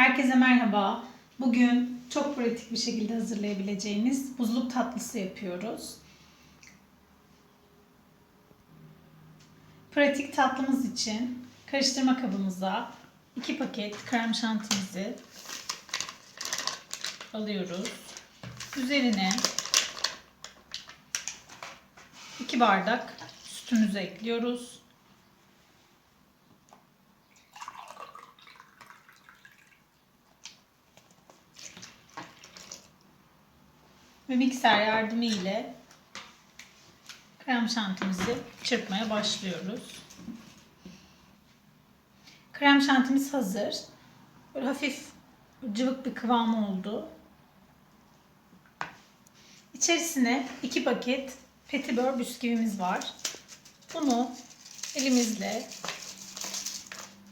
Herkese merhaba. Bugün çok pratik bir şekilde hazırlayabileceğiniz buzluk tatlısı yapıyoruz. Pratik tatlımız için karıştırma kabımıza 2 paket krem şantimizi alıyoruz. Üzerine 2 bardak sütümüzü ekliyoruz. Ve mikser yardımı ile krem şantimizi çırpmaya başlıyoruz. Krem şantimiz hazır. Böyle hafif cıvık bir kıvamı oldu. İçerisine 2 paket petibör bisküvimiz var. Bunu elimizle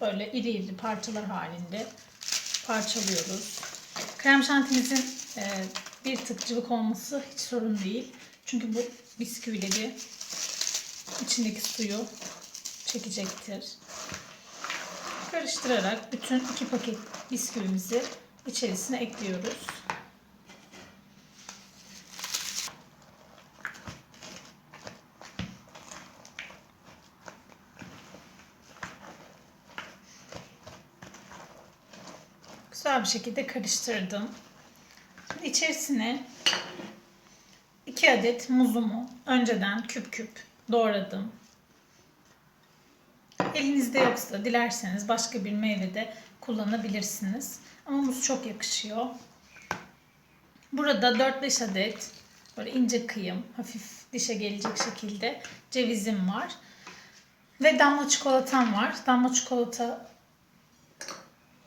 böyle iri iri parçalar halinde parçalıyoruz. Krem şantimizin e, bir tık cıvık olması hiç sorun değil. Çünkü bu bisküvileri içindeki suyu çekecektir. Karıştırarak bütün iki paket bisküvimizi içerisine ekliyoruz. Güzel bir şekilde karıştırdım. İçerisine 2 adet muzumu önceden küp küp doğradım. Elinizde yoksa dilerseniz başka bir meyve de kullanabilirsiniz. Ama muz çok yakışıyor. Burada 4-5 adet böyle ince kıyım, hafif dişe gelecek şekilde cevizim var. Ve damla çikolatam var. Damla çikolata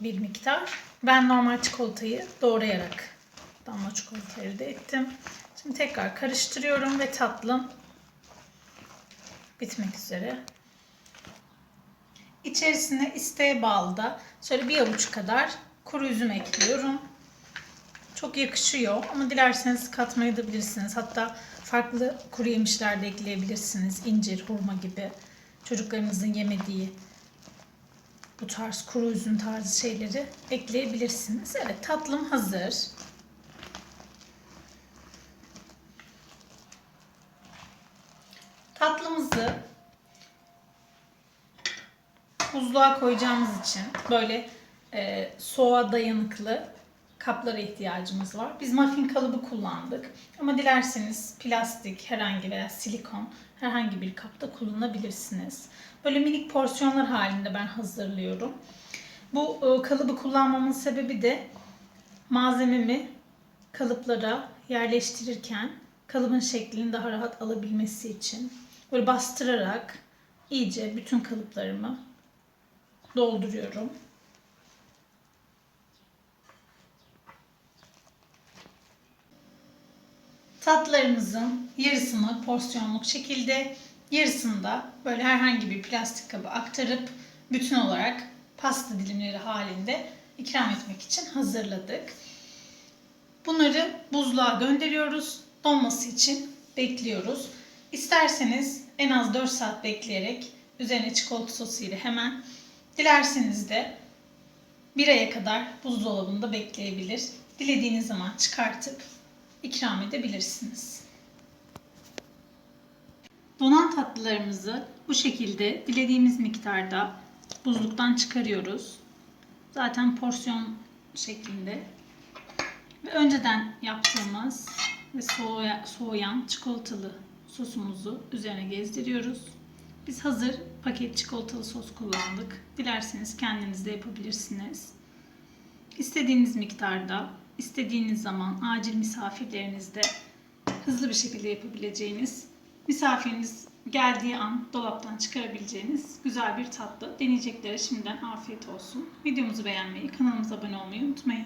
bir miktar. Ben normal çikolatayı doğrayarak damla çikolata elde ettim. Şimdi tekrar karıştırıyorum ve tatlım bitmek üzere. İçerisine isteğe bağlı da şöyle bir avuç kadar kuru üzüm ekliyorum. Çok yakışıyor ama dilerseniz katmayı da bilirsiniz. Hatta farklı kuru yemişler de ekleyebilirsiniz. İncir, hurma gibi çocuklarınızın yemediği bu tarz kuru üzüm tarzı şeyleri ekleyebilirsiniz. Evet tatlım hazır. Tatlımızı buzluğa koyacağımız için böyle e, soğuğa dayanıklı kaplara ihtiyacımız var. Biz muffin kalıbı kullandık. Ama dilerseniz plastik herhangi veya silikon herhangi bir kapta kullanabilirsiniz. Böyle minik porsiyonlar halinde ben hazırlıyorum. Bu e, kalıbı kullanmamın sebebi de malzememi kalıplara yerleştirirken kalıbın şeklini daha rahat alabilmesi için. Böyle bastırarak iyice bütün kalıplarımı dolduruyorum. Tatlarımızın yarısını porsiyonluk şekilde, yarısını da böyle herhangi bir plastik kabı aktarıp bütün olarak pasta dilimleri halinde ikram etmek için hazırladık. Bunları buzluğa gönderiyoruz. Donması için bekliyoruz. İsterseniz en az 4 saat bekleyerek üzerine çikolata sosu ile hemen dilerseniz de bir aya kadar buzdolabında bekleyebilir. Dilediğiniz zaman çıkartıp ikram edebilirsiniz. Donan tatlılarımızı bu şekilde dilediğimiz miktarda buzluktan çıkarıyoruz. Zaten porsiyon şeklinde. Ve önceden yaptığımız ve soğuya, soğuyan çikolatalı sosumuzu üzerine gezdiriyoruz. Biz hazır paket çikolatalı sos kullandık. Dilerseniz kendiniz de yapabilirsiniz. İstediğiniz miktarda, istediğiniz zaman acil misafirlerinizde hızlı bir şekilde yapabileceğiniz, misafiriniz geldiği an dolaptan çıkarabileceğiniz güzel bir tatlı. Deneyeceklere şimdiden afiyet olsun. Videomuzu beğenmeyi, kanalımıza abone olmayı unutmayın.